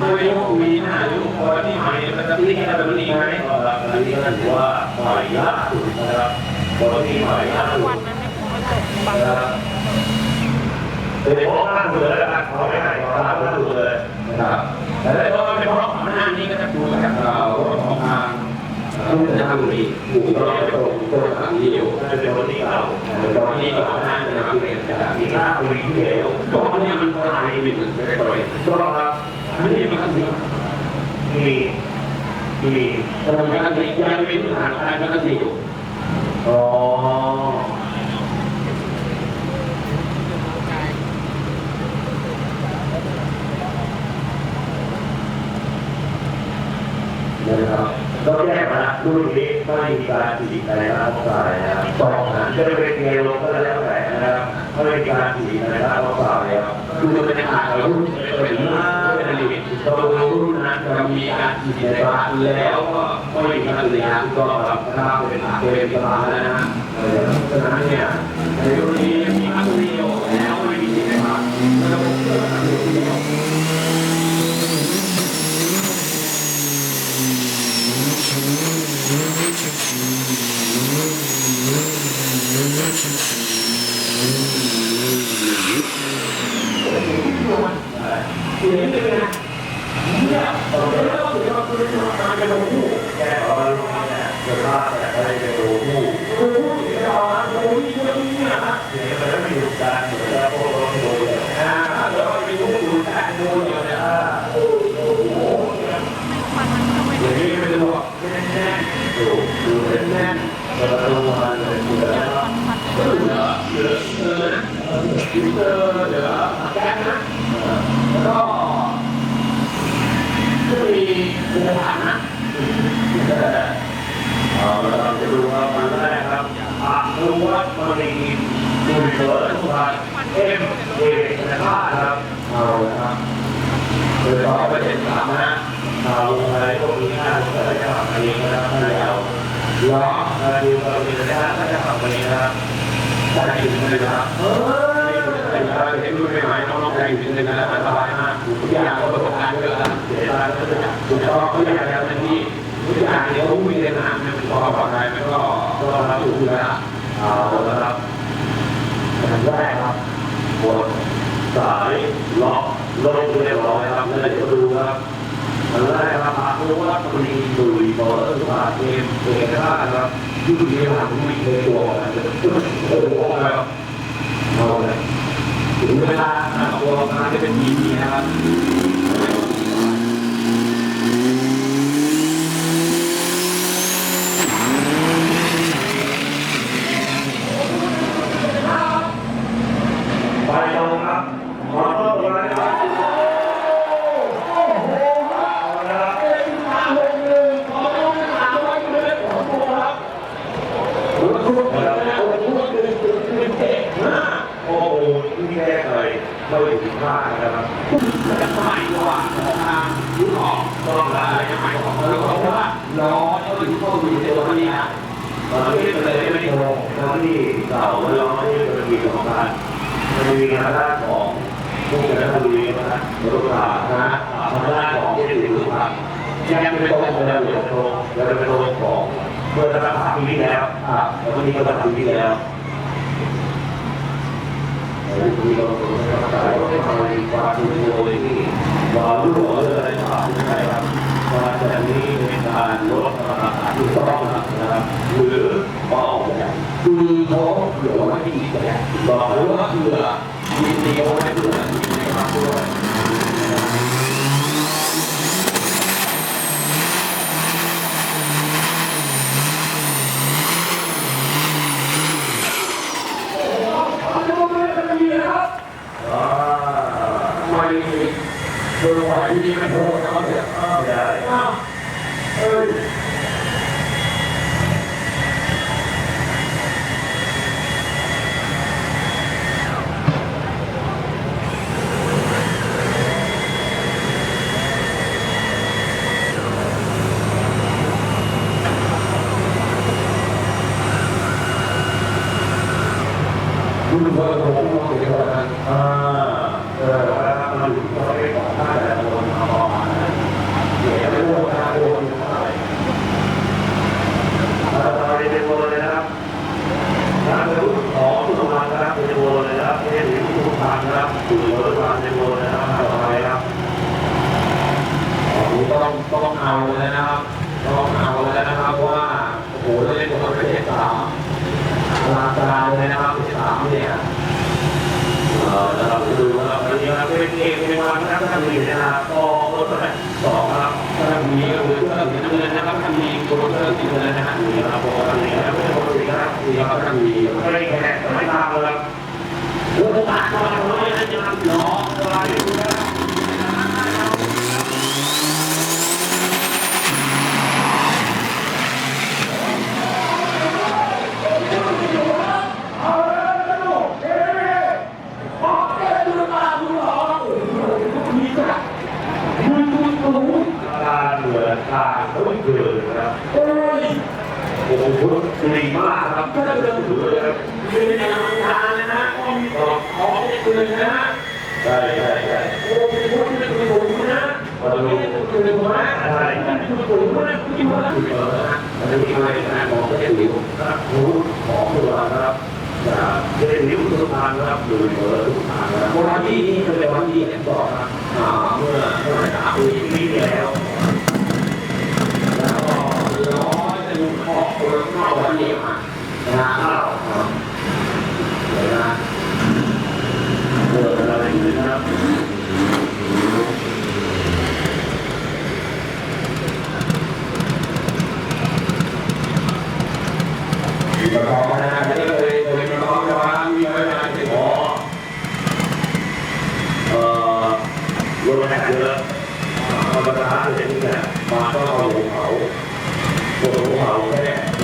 ไม่รู้มีหน้าหรือคนที่ใหม่มันจะตีกันแบบนี้ไหมอันนี้ก็ถือว่าใหม่ล่าสุดนะครับคนที่ใหม่ล่าสุดนะครับโดยเฉพาะหน้าเสือนะครับเขาไม่ให้เขาล่าสุดเลยนะครับแต่ถ้าว่าเป็นเพราะหน้านี้ก็จะดูจากเราของทางต้องจะทำรีหมู่ก็จะตรงตัวทางที่อยู่น่าจะเป็นคนที่เก่าตอนนี้ก่อนหน้าจะทำเองจากมีหน้าบมีเหลวตอนนี้มันตายบิดไม่ได้ปล่อยก็ครับ อันนี้มันก็สิมีมีแต่มันก็สิยังไม่เป็นฐานอะไรมันก็สิอยู่อ๋อนะครับก็แก้มาละรุ่นนี้ไม่มีการฉีดในร่างกายนะครับสองจะได้เป็นเกลก็แล้วแต่นะครับไม่มีการฉีดในร่างกายครับคือมันเป็นอาหารรุ่นเป็นรุ่นเป็นอลิมิ ตตัวรุ่นนั้นจะมีการฉีดในตลาดแล้วก็ไม่มีการเลี้ยงก็รับถ้าเป็นอาเป็นตลาแล้วนะฮะเพราะฉะนั้นเนี่ยในรุ่นนี้มีอัตเดียวแล้วไม่มีฉีดในตลาดระบบเลือกอันเดียวแก้ตอนนี้เนี่ยจะพลาดแต่ไม่ได้ดูผู้ดูผู้ที่เราดูที่เรื่องนี้นะเดี๋ยวมันไม่มีการเหมือนกับพวกเราดูเลย อ่าแล้วก็ไปดูดูแค่ดูเดียวเนี่ยอ่าอย่างนี้ไม่รู้อะแน่นแน่น ดูดูเห็น แน่น เราดูมันเลยดูแล้ว เหลือเหลือเออนะ ฟิลเตอร์เหลือแก๊สนะแล้วก็จะมีอุปกรณ์นะเอาละครับจะดูครับมันแรกครับอานุวัฒน์มณีดูเปิดทุกท่านเอ็มเอนะครับเอาละครับโดยต่อไปเป็นสามนะข่าวอะไรพวกนี้น่าจะได้ข่าวอันนี้นะครับท่านยาล้อนาดูเรามีนะฮะท่านจะข่าววันนี้นะครับแต่งถึงเลยครับเออ เห็นรุ่นใหม่ๆน้องๆแต่งถึงเลยนะสบายมากทุกอย่างประสบการณ์เยอะแล้วเสียดายก็จะถูกต้องทุกอย่างแล้วเป็นที่ทุกอย่างเดี๋ยวมีในนามเนี่ยมันก็ปลอดภัยมันก็ก็รับถูกแล้วเอาละครับอันแรกครับหมดสายล็อกลงเรียบร้อยครับแล้วเดี๋ยวดูครับอันแรกครับอานุวัฒน์มณีดุยเปิดทุกท่าเอ็มเอนะครับยืดเรียวหางวิ่งเลยตัวกันเลยโอ้โหครับเอาเลย ถึงเวลาตัวมา จะเป็นทีนะครับ ไปตรงครับขอต้อนรับนะครับโอ้โหเอาละครับโอ้โห ที่แก้เลยไม่ถึงพลาดนะครับจะสมัยกว่าของทางยุโรปก็อะไรสมัยของเราเพราะว่าล้อเขาอยู่ที่มีในตัวนี้นะตอนนี้เลยไม่โกงตอนที่เก่าเราไม่เป็นมีของการมันมีงานด้านของผู้จัดการบุรีนะรถขานะทางด้านของที่ติดสุขภาพยังเป็นตรงของเราอยู่ตรงแล้วเป็นตรงของเมื่อระดับปีที่แล้วครับแล้วก็มีระดับปีที่แล้วมีเราตรงนี้ก็ได้ว่าทำ คือเบาคือเขาหลือไว้ที่อีกแบบบอกหรือว่าเหลือมีเดียวไว้เพื่อมีในครอบครัวอ่า โดยวันที่ไม่โทรเขาเนี่ย ไม่ได้ เอ้ย คุณเบอร์ผมมองเห็นว่านั้น อ่าเออแล้วมันอยู่ที่ไปของท่าแต่ละคนเอาประมาณนั้นเดี๋ยวไม่รู้ว่าโอนเท่าไหร่เราจะไปเป็นโบเลยนะครับนะเป็นรุ่นของทุกคนนะครับเป็นโบเลยนะครับไม่ใช่ถึงทุกทางนะครับอยู่บนทางเป็นโบเลยนะครับต่อไปครับ ผมต้องต้องเอาแล้วนะครับ ต้องเอาแล้วนะครับเพราะว่าโอ้โหเราเล่นบอลประเทศสามลาตาเลยนะครับประเทศสามเนี่ย เอ่อนะครับดูนะครับวันนี้นะครับเป็นเกมเป็นวันนะครับท่านผู้ชมนะครับก็ลดไปสองครับ ถ้ามีก็คือเสื้อสีน้ำเงิน นะครับถ้ามีโปรเสื้อสีน้ำเงินนะฮะนี่นะครับปกตินะครับไม่ใช่ปกตินะครับนี่ครับถ้ามีไม่ได้แข่งไม่ตามเลยครับโอ้โหตาตัวน้อยนะจะทำหรออะไรดูนะตาเหนือตาเขาไม่เกินนะ ครับโอ้ยโอ้โหดีมากครับก็จะเดินถือเลยครับคือในทางการนะฮะก็มีของของในปืนนะฮะใช่ใช่ใช่โอ้โหที่เป็นปืนผมนะมันไม่ได้เป็นปืนผมนะใช่เป็นปืนผมนะคุณกินมาแล้วนะมันจะมีอะไรนะของประเทศหลิวครับหูของตัวนะครับจากเดนิวสุพรรณนะครับดูเบอร์สุพรรณนะครับโบราณที่นี่คือเป็นวันที่เห็นบอกนะอ่าเมื่อเมื่อสามปีที่แล้ว อยจะมีขอบคนนอกวันนี้มานะฮะอ้าเดี๋ยนะเกิดอะไรขึ้นนะครับ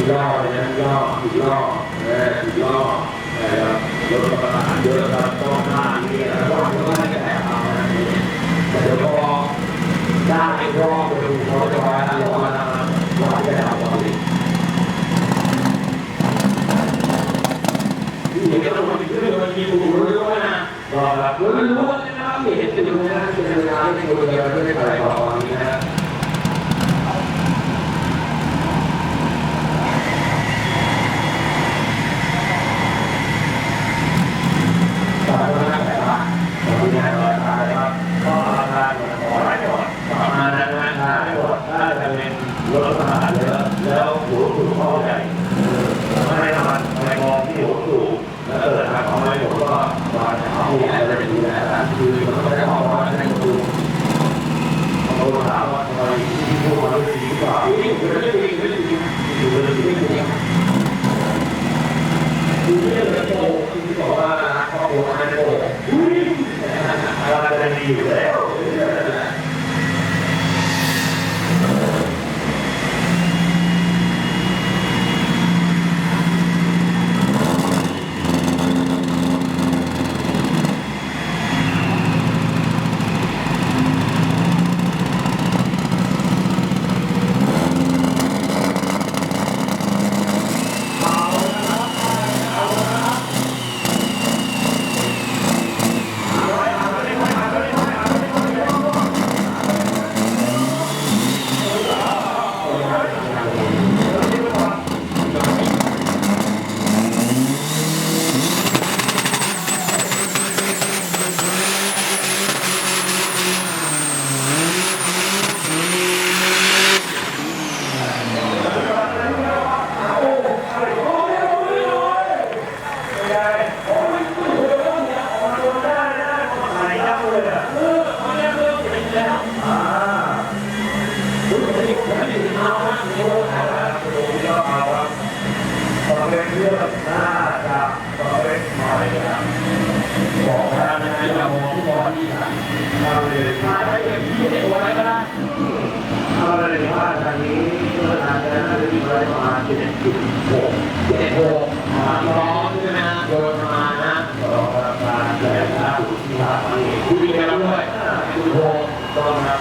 ค่ย่อเลยนะย่อย่อเออย่อนะครับรถประหลาดเยอะครับต้องหน้านี่นะว่าก็ไม่ได้แอบเอานะแต่เดี๋ยวพอได้รอบไปดูเขาจะว่าเราว่านะครับว่าจะเอาตอนนี้นี่ก็ต้องมาขึ้นมาทีผมรู้แล้วนะก็ครับรู้รู้นะครับเห็นเป็นยังไงเป็นยังไงไม่เลยไม่ได้อะไรต่อนี้นะ ตอนนั้นแต่ว่า มีงานรอตายครับก็อาคารขอให้ก่อน ประมาณนั้นนะ ถ้าถ้าจะเป็นรถทหารเยอะแล้วหัวสูงเขาใหญ่ไม่ให้ทำไม่มองที่หัวสูงแล้วเกิดทางเขาไม่หมดก็มาจากเขา ที่อะไรเป็นที่ไหนล่ะคือมันก็ได้ออกมาในกลุ่ม เขาถามว่าทำไมที่พูดมาเรื่องนี้กว่า นี่คือเรื่องจริงเรื่องจริง อยู่เรื่อง เรื่ นี้ องจริงคือเรื่องโกที่บอกว่ารักครอบครัว นั้นโก อะไรจะดีอยู่แล้ว เเจ็ดจุดหก เจ็ดหกร้อนใช่ไหมฮะโดยประมาณนะ รองราคาแต่ล่าสุดที่ผ่านมาเอง คุยกันแล้วด้วยจุดหก ต้องครับ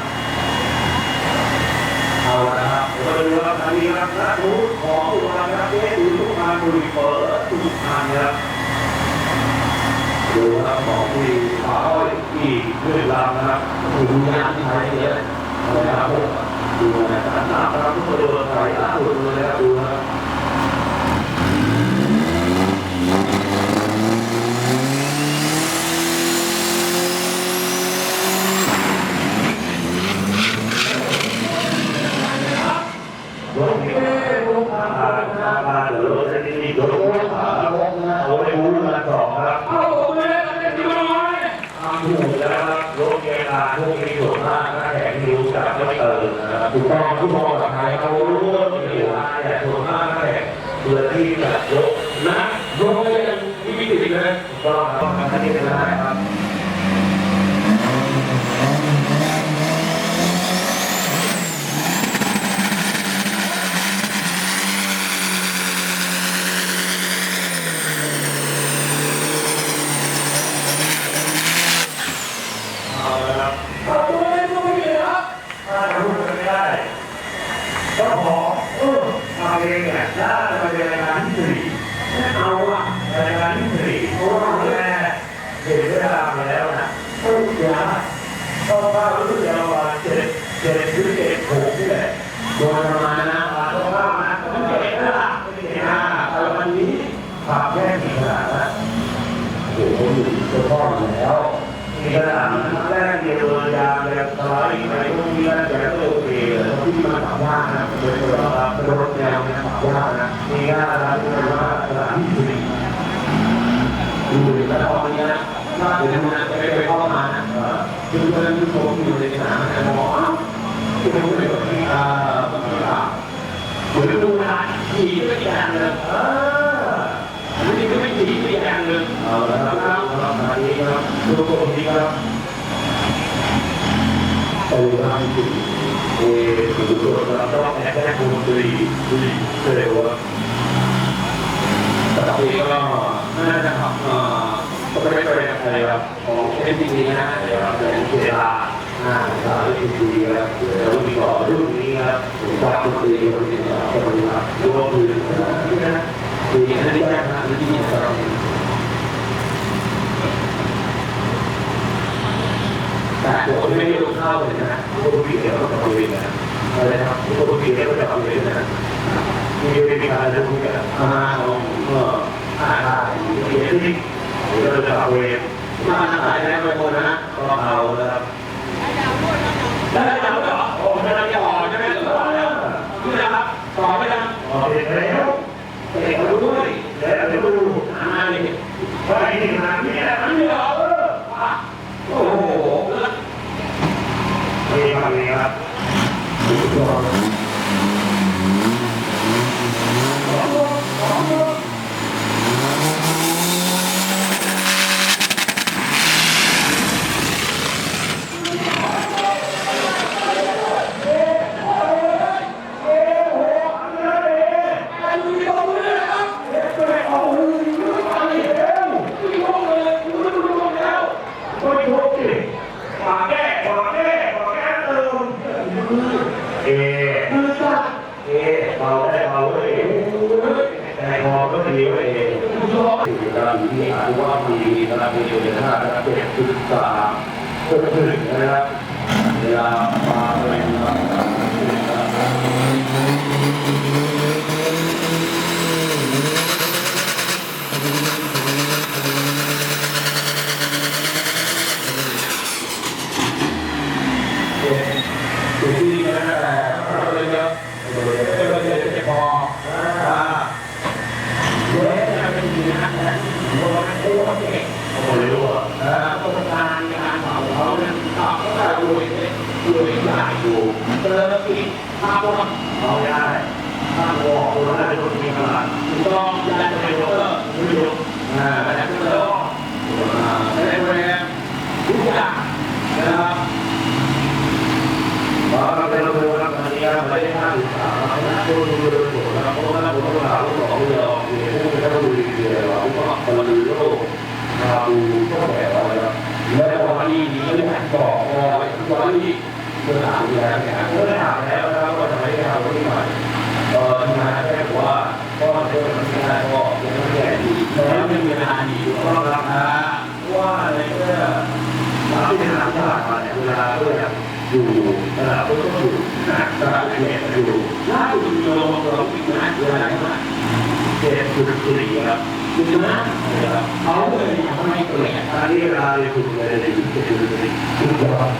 เอาละครับมาดูครับ อันนี้ครับนักรู้ของอุปกรณ์ครับเอ๊ะดูทุกงานบริเปิดทุกทางครับดูครับของที่ขาวที่เรื่องราวนะครับดูยานที่ไทยเนี่ยนะครับดูนะครับหน้าครับทุกคนดูไทยล่าสุดเลยนะครับดูนะครับ รถเก๋งรถพาพาหรือรถที่นี่รถพาเอาไปบูรณะสองครับ เอาผมเลยเอาเด็กที่มาหน่อย ทำถูกแล้วครับรถเกลาพวกนี้ส่วนมากนะแข็งนิ้วจากไม่เติมนะครับ ถูกต้องทุกมองกับใคร เขา เขา รู้ว่ารถเกลาเนี่ยส่วนมากนะแข็งเพื่อที่จะยก นะโดยยังมีวิธีเลย ก็ต้องทำให้เป็นได้ครับ เอาละครับ เอาตัวเลยตัวไม่เหลือ ถ้าพูดกันไม่ได้ก็ขอเออเอาเองเนี่ยถ้ามาเป็นรายการที่สี่ เอาอะ รายการที่สี่เพราะว่าแม่เห็นเวลามาแล้วนะต้องเสียต้องว่ารู้สึกจะประมาณเจ็ดเจ็ดหรือเจ็ดหกนี่แหละ โดยประมาณนะ ต้องว่านะต้องเจ็ดนะไม่เจ็ดห้าแต่วันนี้ ฝากแค่กี่ขนาดนะโอ้โหจะพ่ออยู่แล้วมีขนาดแรกเดียวยาแบบสไลด์ไปพวกนี้แล้วแก็โอเคเลยที่มันถามว่านะโดยตัวเราเป็นรถแนวนะถามว่านะมีงานอะไรที่ว่าสถานที่สี่ดูแต่ตอนนี้นะถ้าเดี๋ยวนะจะไปไปเข้ามานะคือเพื่อนที่ชมอยู่ในสนามนะมองอ้าวคือมันเป็นแบบที่อ่าบางทีอะเหมือนดูเวลาขี่ก็อีกอย่างหนึ่งเออ อันนี้ก็ไม่ขี่ก็อีกอย่างหนึ่งเอาละครับสำหรับอันนี้ครับดูตัวนี้ครับโอ้ยไม่ขี่เออดูตัวเราต้องแอคแอคดูดีดูดีเร็วครับแต่ตอนนี้ก็น่าจะขับเอ่อก็ไม่เป็นอะไรครับของเอ็นดีนะเดี๋ยวเราจะเวลาอ่าสามสิบปีครับเดี๋ยวมีต่อรุ่นนี้ครับจากตุตีคนที่เราคนที่เราดูว่าคือนี่นะคืออันนี้แรกนะอันนี้ที่เราแต่ผมไม่ได้ดูเข้าเลยนะ ตัวพี่เดี๋ยวก็จะทำเองนะอะไรนะครับตัวพี่เดี๋ยวก็จะทำเองนะมีมีการเรื่องนี้กันอ่าลองเอออ่าได้ เดี๋ยวที่เดี๋ยเราจะเอาเองมาตายได้ไปคนนะก็เอาแล้วครับได้แล้วเหรอผมกำลังจะออกไหมต่อแล้วนี่นะครับต่อไม่ได้ เอาเองแล้วเองรู้ด้วยแล้วเดี๋ยวดู อ่านี่ ว่าไอ้นี่งานนี้นะ อันนี้เหรอโอ้โห มีทำนี้ครับ ไม่ทุกข์ฝากแก้ฝากแก้ฝากแก้เติมเอเอเบาได้เบาเลยแต่พอก็ดีเว้ยเอที่กำลังที่อ่านว่ามีกำลังมีอยู่ในท่านะครับเจ็ดจุดสาม ก็ถึงนะครับเวลาปาไปนะครับอยู่ที่นี่นะแต่เลยเยอะเลยเยอะจะพออ่า เว้ยจะเป็นดีนะโอ้โหเก่ง โอ้ยรู้อะ เอ่อประสบการณ์การเผาเขาเนี่ยก็ก็ดูดูใหญ่ อยู่เจอแล้วปีภาพว่าเอาได้ถ้าบอกคนนั้เป็นคนมีขนาดถูกต้องยันเป็นโรเตอร์ไม่รู้อ่ายันเป็นโรเตอร์อาเป็นแรงทุกอย่างนะครับเราเป็นระบบครับอันนี้ครับไม่ได้ห้ามสามนะดูดูดูดูครับเพราะว่าเราต้องการลูกของเราเนี่ยพวกเราต้องดูดีๆเราก็คนดูโลกเราดูก็แก่เราแล้วแล้วพอนี่ดีก็เลยบอกพอตอนนี้ เมื่อสามเดือนแล้วเนี่ยเมื่อถามแล้วนะครับว่าทำไมไม่ทำที่ใหม่เออทำงาแค่ว่าก็เรื่องมันไม่ได้ก็ยังไม่แก่ดีแล้วไม่มีเวลาดีก็รับนะว่าในเมื่อสามที่ผ่านมาเนี่ยเวลาก็ยังอยู่ตลาดก็ต้องอยู่นะตลาดเนี่ยอยู่ล่าสุดมีลงเราปิดงานเวลาไหนมาเจ็ดจุดสี่ครับปิดนะเขาเลยยังไมเปลี่ยนอันนี้เวลาเรียนคุณเลยในจุดจุดสี่ปิดยอด